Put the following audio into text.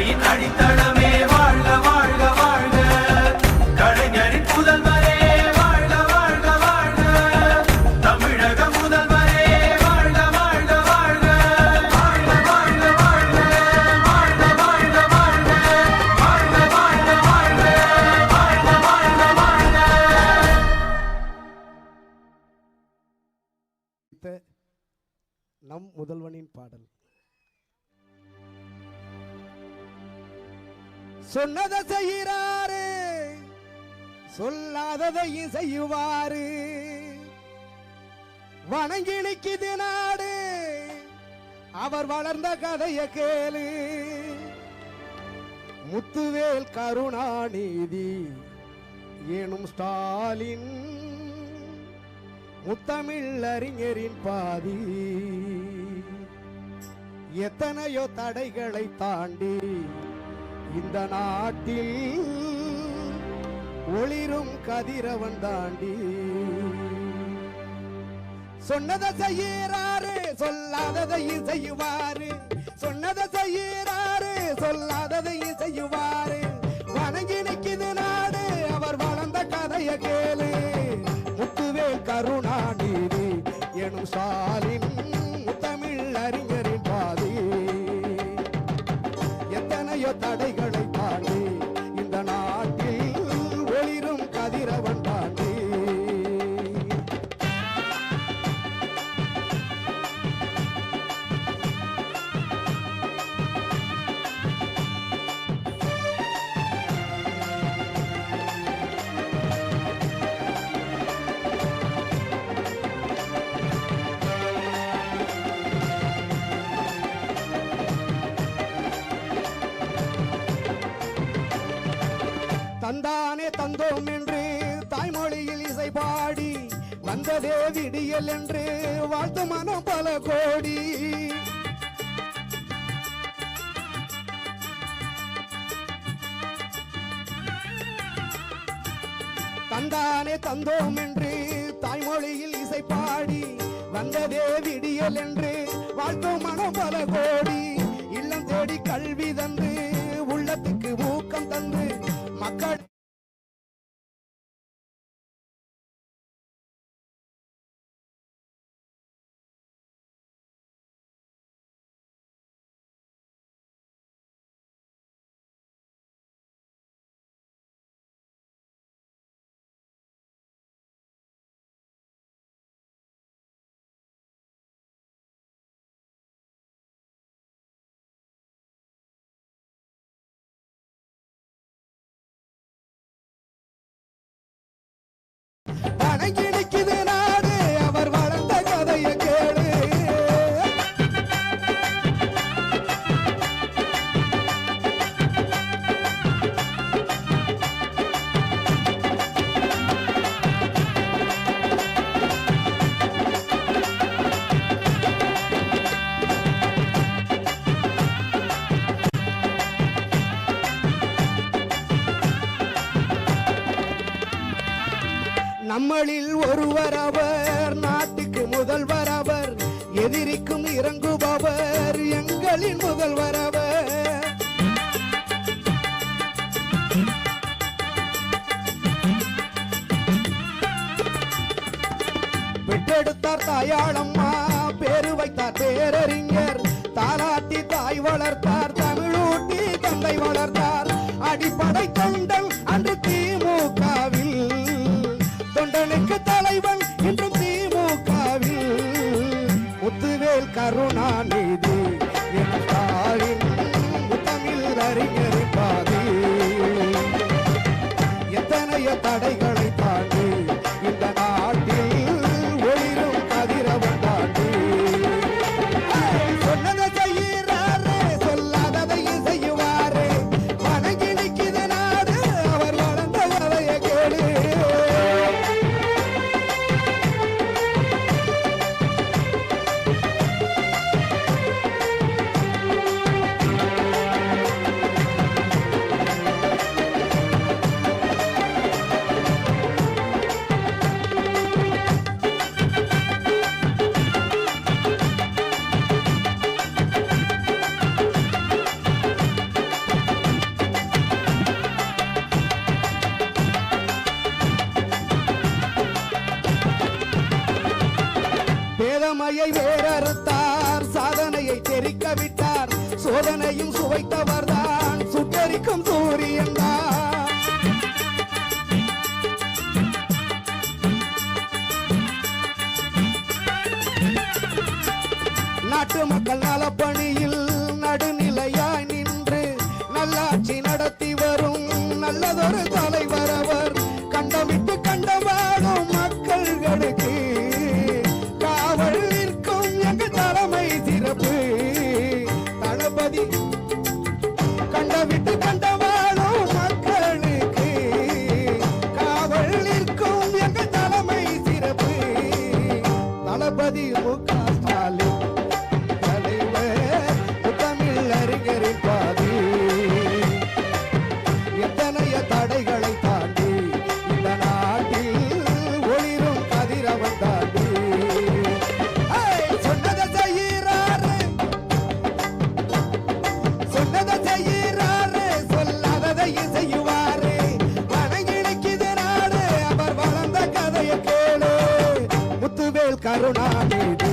தாயின் அடித்தளமே வாழ்க வாழ்க வாழ்க. கலைஞரின் புதல்வரே வாழ்க வாழ்க வாழ்க. தமிழக முதல்வரே வாழ்க வாழ்க வாழ்க. வாழ்க வாழ்க வாழ்க. வாழ்க வாழ்க வாழ்க. வாழ்க வாழ்க வாழ்க. வாழ்க வாழ்க வாழ்க. நம் முதல்வனின் பாடல். சொன்னதை செய்கிறாரு சொல்லாததையும் செய்யுவாரு. வணங்கி நிற்கிது நாடு அவர் வளர்ந்த கதைய கேளு. முத்துவேல் கருணாநிதி எனும் ஸ்டாலின் முத்தமிழ் அறிஞரின் பாதி. எத்தனையோ தடைகளை தாண்டி இந்த நாட்டில் ஒளிரும் கதிரவன் தாண்டி. சொன்னதை செய்யறாரு சொல்லாததையும் செய்யுவாரு சொன்னதை செய்யறாரு சொல்லாததையும் செய்யுவாரு வணங்கி நிற்கிது நாடு அவர் வளர்ந்த கதைய கேளு. முத்துவேல் கருணாநிதி எனும் ஸ்டாலின் தந்தானே தந்தோம் என்று தாய்மொழியில் இசை பாடி வந்ததே விடியல் என்று வாழ்த்து மனம் பல கோடி. தந்தானே தந்தோம் என்று தாய்மொழியில் இசை பாடி வந்ததே விடியல் என்று வாழ்த்து மனம் பல கோடி. இல்லம் தேடி கல்வி தந்து வணங்கி ஒருவர் அவர் நாட்டுக்கு முதல்வர் அவர் எதிரிக்கும் இறங்குபவர் எங்களின் முதல்வர் அவர். பெற்றெடுத்தார் தாயாளம்மா பேரு வைத்தார் பேரறிஞர் தாலாட்டி தாய் வளர்த்தார் கருணாநிதி என் ஸ்டாலின் தமிழ் அறிஞர் பாதி. கேட்கும் தூரியந்தா நாட்டு மக்கள் நல பணியில் நடுநிலையாய் நின்று நல்லாட்சி நடத்தி வரும் நல்லதொரு தலைவர் அவர். தளபதி மு கருணாநிதி.